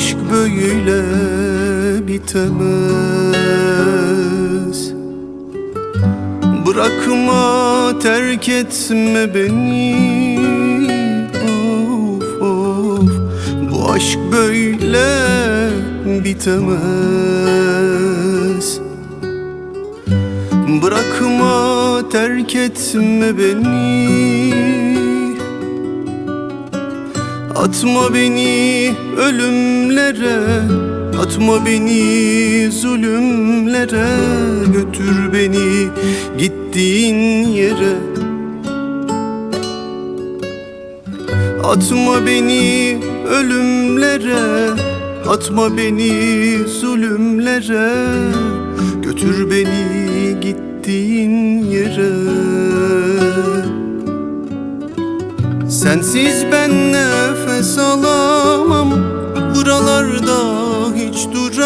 Aşk böyle bitemez. Bırakma terk etme beni. Of of. Bu aşk böyle bitemez. Bırakma terk etme beni Atma beni ölümlere Atma beni zulümlere Götür beni gittiğin yere. Atma beni ölümlere Atma beni zulümlere Götür beni gittiğin yere. Sensiz ben nefes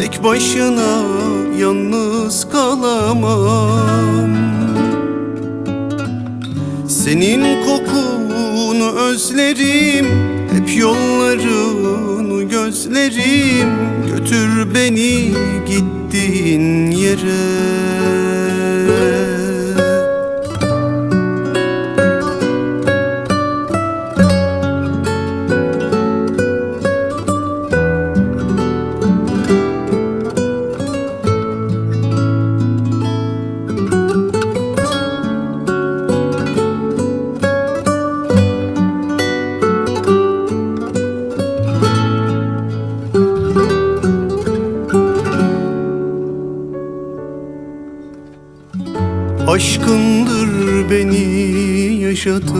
Tek başına yalnız kalamam. Senin kokunu özlerim Hep yollarını gözlerim. Götür beni gittiğin yere Aşkındır beni yaşatan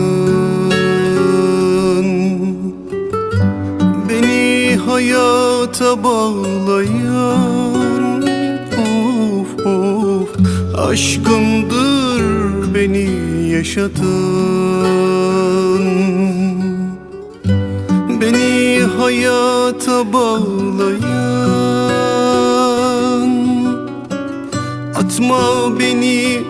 Beni hayata bağlayan. Of of. Aşkındır beni yaşatan Beni hayata bağlayan. Atma beni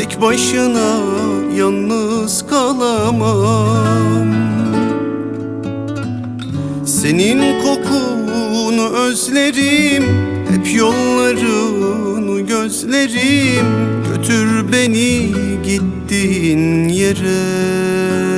Tek başına yalnız kalamam. Senin kokunu özlerim Hep yollarını gözlerim. Götür beni gittiğin yere